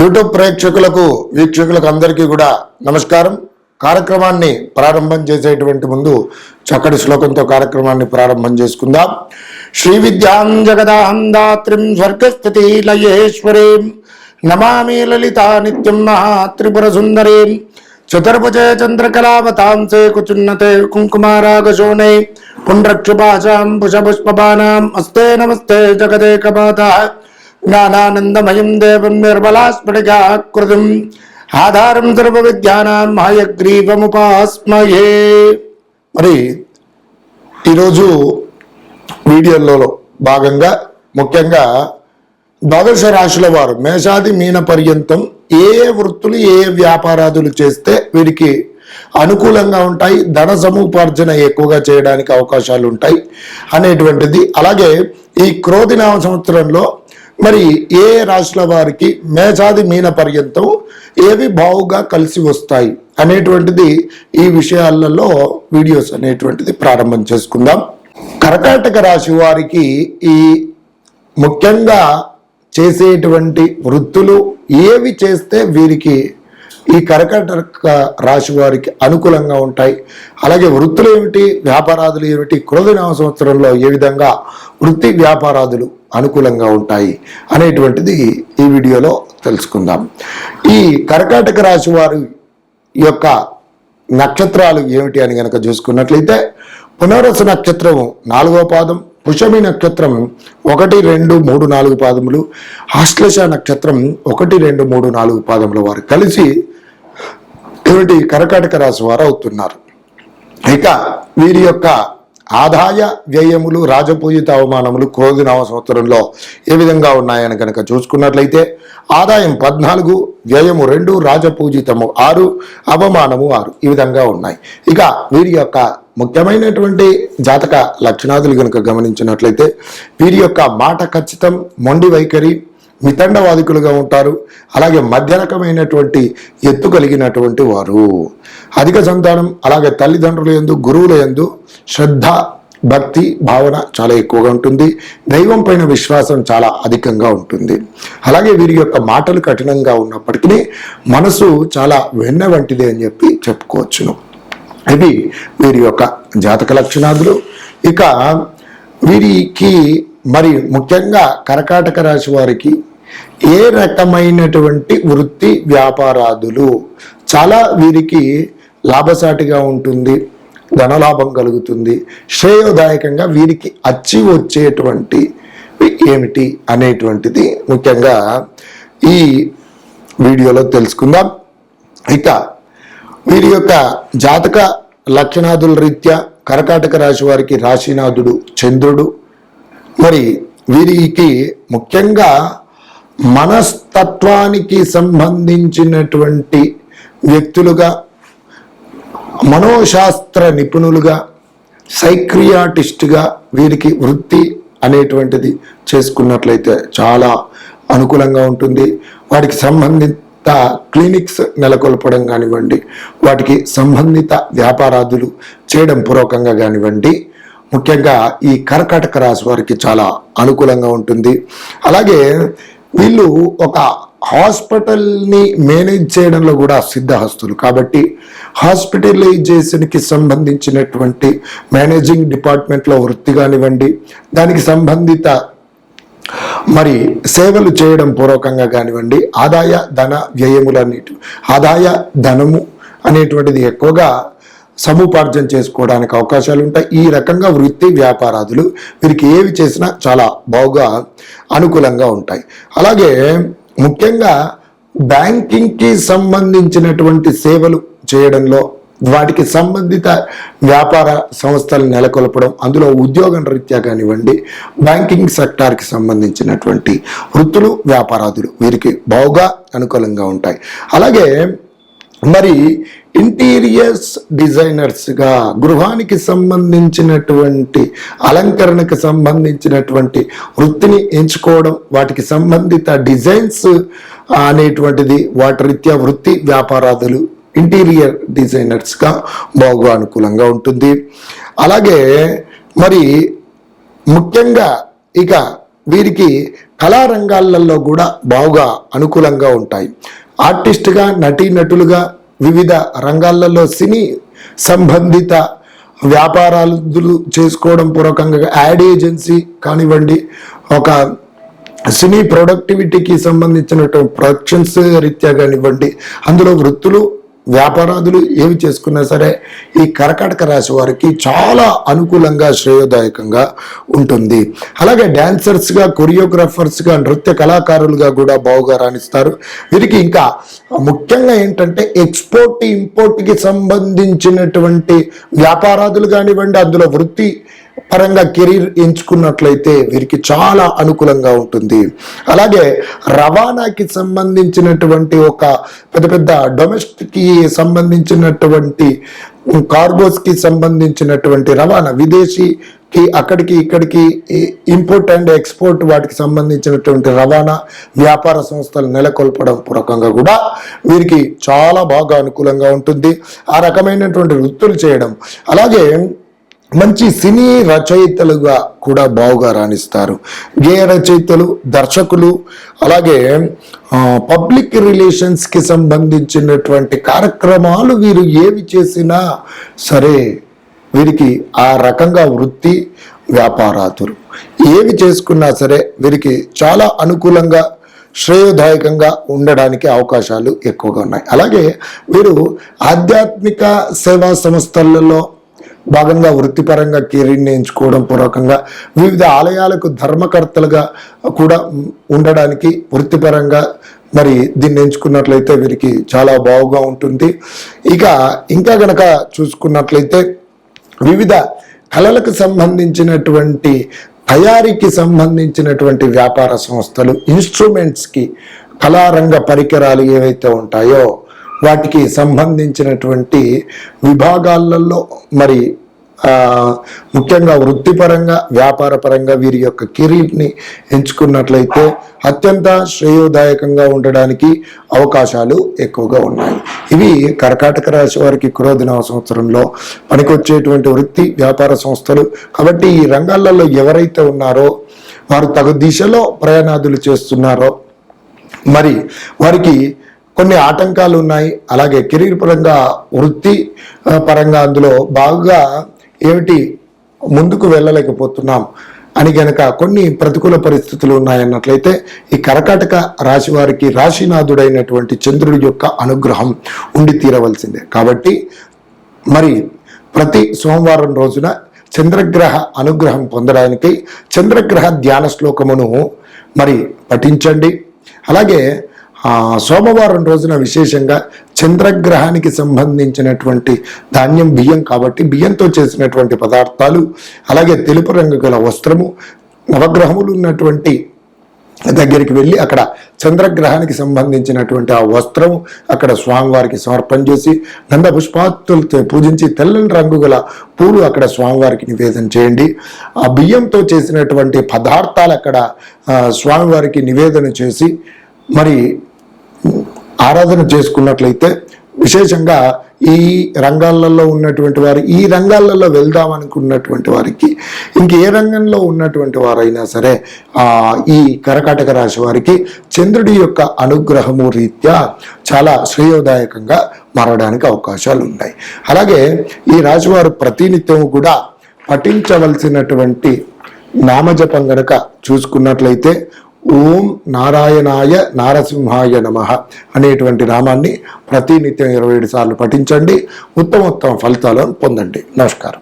YouTube ప్రేక్షకులకు వీక్షకులకు అందరికీ కూడా నమస్కారం. కార్యక్రమాన్ని ప్రారంభం చేసేటువంటి ముందు చక్కటి శ్లోకంతో కార్యక్రమాన్ని ప్రారంభం చేసుకుందాం. శ్రీ విద్యాం జగదాహందాత్రిం స్వర్గస్థితి లయేశ్వరీం నమామి లలితా నిత్యం మహా త్రిపుర సుందరీం చతుర్భుజే చంద్రకళావతాంసే కుచున్నతే కుంకుమారాగశోణే పుండ్రక్షుపాశాం పుషపుష్పబానాం అస్తే నమస్తే జగదేకమాత. జ్ఞానానందమయం దేవం నిర్మలాస్ఫటికాకృతిం ఆధారం సర్వ విద్యానాం హయగ్రీవముపాస్మయే మరి ఈరోజు వీడియోలలో భాగంగా ముఖ్యంగా ద్వాదశ రాశుల వారు మేషాది మీన పర్యంతం ఏ వృత్తులు ఏ ఏ వ్యాపారాదులు చేస్తే వీరికి అనుకూలంగా ఉంటాయి ధన సముపార్జన ఎక్కువగా చేయడానికి అవకాశాలు ఉంటాయి అనేటువంటిది. అలాగే ఈ క్రోధినామ సంవత్సరంలో మరి ఏ రాశుల వారికి మేజాది మీన పర్యంతం ఏవి బావుగా కలిసి వస్తాయి అనేటువంటిది ఈ విషయాలలో వీడియోస్ అనేటువంటిది ప్రారంభం చేసుకుందాం. కర్కాటక రాశి వారికి ఈ ముఖ్యంగా చేసేటువంటి వృత్తులు ఏవి చేస్తే వీరికి ఈ కర్కాటక రాశి వారికి అనుకూలంగా ఉంటాయి? అలాగే వృత్తులు ఏమిటి? వ్యాపారాదులు ఏమిటి? క్రోధనామ సంవత్సరంలో ఏ విధంగా వృత్తి వ్యాపారాదులు అనుకూలంగా ఉంటాయి అనేటువంటిది ఈ వీడియోలో తెలుసుకుందాం. ఈ కర్కాటక రాశి వారి యొక్క నక్షత్రాలు ఏమిటి అని గనక చూసుకున్నట్లయితే పునరస నక్షత్రం నాలుగో పాదం పుషమి నక్షత్రం ఒకటి రెండు మూడు నాలుగు పాదములు ఆశ్లేష నక్షత్రం ఒకటి రెండు మూడు నాలుగు పాదముల వారు కలిసి ఏమిటి కర్కాటక రాశి వారు అవుతున్నారు. ఇక వీరి యొక్క ఆదాయ వ్యయములు రాజపూజిత అవమానములు క్రోధినామ సంవత్సరంలో ఏ విధంగా ఉన్నాయని కనుక చూసుకున్నట్లయితే ఆదాయం పద్నాలుగు వ్యయము రెండు రాజపూజితము ఆరు అవమానము ఆరు ఈ విధంగా ఉన్నాయి. ఇక వీరి యొక్క ముఖ్యమైనటువంటి జాతక లక్షణాదులు కనుక గమనించినట్లయితే వీరి యొక్క మాట ఖచ్చితం మొండి వైఖరి మితండవాదికులుగా ఉంటారు. అలాగే మధ్య రకమైనటువంటి ఎత్తు కలిగినటువంటి వారు. అధిక సంతానం అలాగే తల్లిదండ్రుల ఎందు గురువుల ఎందు శ్రద్ధ భక్తి భావన చాలా ఎక్కువగా ఉంటుంది. దైవం పైన విశ్వాసం చాలా అధికంగా ఉంటుంది. అలాగే వీరి యొక్క మాటలు కఠినంగా ఉన్నప్పటికీ మనసు చాలా వెన్న వంటిది అని చెప్పి చెప్పుకోవచ్చును. ఇవి వీరి యొక్క జాతక లక్షణాదులు. ఇక వీరికి మరి ముఖ్యంగా కర్కాటక రాశి వారికి ఏ రకమైనటువంటి వృత్తి వ్యాపారాదులు? చాలా వీరికి లాభసాటిగా ఉంటుంది ధనలాభం కలుగుతుంది. శ్రేయోదాయకంగా వీరికి అచ్చి వచ్చేటువంటి ఏమిటి అనేటువంటిది ముఖ్యంగా ఈ వీడియోలో తెలుసుకుందాం. ఇక వీరి యొక్క జాతక లక్షణాదుల రీత్యా కర్కాటక రాశి వారికి రాశినాథుడు చంద్రుడు. మరి వీరికి ముఖ్యంగా మనస్తత్వానికి సంబంధించినటువంటి వ్యక్తులుగా మనోశాస్త్ర నిపుణులుగా సైక్రియాటిస్ట్గా వీరికి వృత్తి అనేటువంటిది చేసుకున్నట్లయితే చాలా అనుకూలంగా ఉంటుంది. వాటికి సంబంధిత క్లినిక్స్ నెలకొల్పడం కానివ్వండి వాటికి సంబంధిత వ్యాపారాదులు చేయడం పూర్వకంగా కానివ్వండి ముఖ్యంగా ఈ కర్కాటక రాశి వారికి చాలా అనుకూలంగా ఉంటుంది. అలాగే వీళ్ళు ఒక హాస్పిటల్ని మేనేజ్ చేయడంలో కూడా సిద్ధహస్తులు. కాబట్టి హాస్పిటలైజేషన్కి సంబంధించినటువంటి మేనేజింగ్ డిపార్ట్మెంట్లో వృత్తి కానివ్వండి దానికి సంబంధిత మరి సేవలు చేయడం పూర్వకంగా కానివ్వండి ఆదాయ ధన వ్యయములన్నిటి ఆదాయ ధనము అనేటువంటిది ఎక్కువగా సముపార్జన చేసుకోవడానికి అవకాశాలు ఉంటాయి ఈ రకంగా వృత్తి వ్యాపారాదులు వీరికి ఏవి చేసినా చాలా బాగా అనుకూలంగా ఉంటాయి. అలాగే ముఖ్యంగా బ్యాంకింగ్కి సంబంధించినటువంటి సేవలు చేయడంలో వాటికి సంబంధిత వ్యాపార సంస్థలు నెలకొల్పడం అందులో ఉద్యోగం రీత్యా కానివ్వండి బ్యాంకింగ్ సెక్టార్కి సంబంధించినటువంటి వృత్తులు వ్యాపారాదులు వీరికి బాగా అనుకూలంగా ఉంటాయి. అలాగే మరి ఇంటీరియర్స్ డిజైనర్స్గా గృహానికి సంబంధించినటువంటి అలంకరణకు సంబంధించినటువంటి వృత్తిని ఎంచుకోవడం వాటికి సంబంధిత డిజైన్స్ అనేటువంటిది వాటి రీత్యా వృత్తి వ్యాపారాదులు ఇంటీరియర్ డిజైనర్స్గా బాగా అనుకూలంగా ఉంటుంది. అలాగే మరి ముఖ్యంగా ఇక వీరికి కళారంగాలలో కూడా బాగా అనుకూలంగా ఉంటాయి. ఆర్టిస్ట్గా నటీనటులుగా వివిధ రంగాలలో సినీ సంబంధిత వ్యాపారాలు చేసుకోవడం పూర్వకంగా యాడ్ ఏజెన్సీ కానివ్వండి ఒక సినీ ప్రొడక్టివిటీకి సంబంధించినటువంటి ప్రొడక్షన్స్ రీత్యా కానివ్వండి అందులో వృత్తులు వ్యాపారాదులు ఏమి చేసుకున్నా సరే ఈ కర్కాటక రాశి వారికి చాలా అనుకూలంగా శ్రేయోదాయకంగా ఉంటుంది. అలాగే డాన్సర్స్గా కొరియోగ్రాఫర్స్గా నృత్య కళాకారులుగా కూడా బావుగా రాణిస్తారు. వీరికి ఇంకా ముఖ్యంగా ఏంటంటే ఎక్స్పోర్ట్ ఇంపోర్ట్కి సంబంధించినటువంటి వ్యాపారాదులు కానివ్వండి అందులో వృత్తి పరంగా కెరీర్ ఎంచుకున్నట్లయితే వీరికి చాలా అనుకూలంగా ఉంటుంది. అలాగే రవాణాకి సంబంధించినటువంటి ఒక పెద్ద పెద్ద డొమెస్టిక్కి సంబంధించినటువంటి కార్గోస్కి సంబంధించినటువంటి రవాణా విదేశీకి అక్కడికి ఇక్కడికి ఇంపోర్ట్ అండ్ ఎక్స్పోర్ట్ వాటికి సంబంధించినటువంటి రవాణా వ్యాపార సంస్థలు నెలకొల్పడం పూర్వకంగా కూడా వీరికి చాలా బాగా అనుకూలంగా ఉంటుంది. ఆ రకమైనటువంటి వృత్తులు చేయడం అలాగే మంచి సినీ రచయితలుగా కూడా బావుగా రాణిస్తారు. గేయ రచయితలు దర్శకులు అలాగే పబ్లిక్ రిలేషన్స్కి సంబంధించినటువంటి కార్యక్రమాలు వీరు ఏవి చేసినా సరే వీరికి ఆ రకంగా వృత్తి వ్యాపారాతులు. ఏవి చేసుకున్నా సరే వీరికి చాలా అనుకూలంగా శ్రేయోదాయకంగా ఉండడానికి అవకాశాలు ఎక్కువగా ఉన్నాయి. అలాగే వీరు ఆధ్యాత్మిక సేవా సంస్థలలో భాగంగా వృత్తిపరంగా కెరీర్ని ఎంచుకోవడం పూర్వకంగా వివిధ ఆలయాలకు ధర్మకర్తలుగా కూడా ఉండడానికి వృత్తిపరంగా మరి దీన్ని ఎంచుకున్నట్లయితే వీరికి చాలా బాగుగా ఉంటుంది. ఇక ఇంకా గనక చూసుకున్నట్లయితే వివిధ కళలకు సంబంధించినటువంటి తయారీకి సంబంధించినటువంటి వ్యాపార సంస్థలు ఇన్స్ట్రుమెంట్స్కి కళారంగ పరికరాలు ఏవైతే ఉంటాయో వాటికి సంబంధించినటువంటి విభాగాలలో మరి ముఖ్యంగా వృత్తిపరంగా వ్యాపారపరంగా వీరి యొక్క కెరీర్ని ఎంచుకున్నట్లయితే అత్యంత శ్రేయోదాయకంగా ఉండడానికి అవకాశాలు ఎక్కువగా ఉన్నాయి. ఇవి కర్కాటక రాశి వారికి కురోదిన సంవత్సరంలో పనికొచ్చేటువంటి వృత్తి వ్యాపార సంస్థలు. కాబట్టి ఈ రంగాలలో ఎవరైతే ఉన్నారో వారు తగు దిశలో ప్రయాణాదులు చేస్తున్నారో మరి వారికి కొన్ని ఆటంకాలు ఉన్నాయి. అలాగే కెరీర్ పరంగా వృత్తి పరంగా అందులో బాగా ఏమిటి ముందుకు వెళ్ళలేకపోతున్నాం. అని గనక కొన్ని ప్రతికూల పరిస్థితులు ఉన్నాయన్నట్లయితే ఈ కరకాటక రాశి వారికి రాశినాథుడైనటువంటి చంద్రుడి యొక్క అనుగ్రహం ఉండి తీరవలసిందే. కాబట్టి మరి ప్రతి సోమవారం రోజున చంద్రగ్రహ అనుగ్రహం పొందడానికి చంద్రగ్రహ ధ్యాన శ్లోకమును మరి పఠించండి. అలాగే సోమవారం రోజున విశేషంగా చంద్రగ్రహానికి సంబంధించినటువంటి ధాన్యం బియ్యం కాబట్టి బియ్యంతో చేసినటువంటి పదార్థాలు అలాగే తెలుపు రంగు గల వస్త్రము నవగ్రహములు ఉన్నటువంటి దగ్గరికి వెళ్ళి అక్కడ చంద్రగ్రహానికి సంబంధించినటువంటి ఆ వస్త్రం అక్కడ స్వామివారికి సమర్పణ చేసి నంద పుష్పాతులతో పూజించి తెల్లని రంగు గల పూలు అక్కడ స్వామివారికి నివేదన చేయండి. ఆ బియ్యంతో చేసినటువంటి పదార్థాలు అక్కడ స్వామివారికి నివేదన చేసి మరి ఆరాధన చేసుకున్నట్లయితే విశేషంగా ఈ రంగాలలో ఉన్నటువంటి వారు ఈ రంగాలలో వెళ్దాం అనుకున్నటువంటి వారికి ఇంక ఏ రంగంలో ఉన్నటువంటి వారైనా సరే ఈ కరకాటక రాశి వారికి చంద్రుడి యొక్క అనుగ్రహము రీత్యా చాలా శ్రేయోదాయకంగా మారడానికి అవకాశాలు ఉన్నాయి. అలాగే ఈ రాశివారు ప్రతినిత్యం కూడా పఠించవలసినటువంటి నామజపం గనక చూసుకున్నట్లయితే ఓం నారాయణాయ నారసింహాయ నమ అనేటువంటి నామాన్ని ప్రతినిత్యం ఇరవై ఏడు సార్లు పఠించండి. ఉత్తమోత్తమ ఫలితాలను పొందండి. నమస్కారం.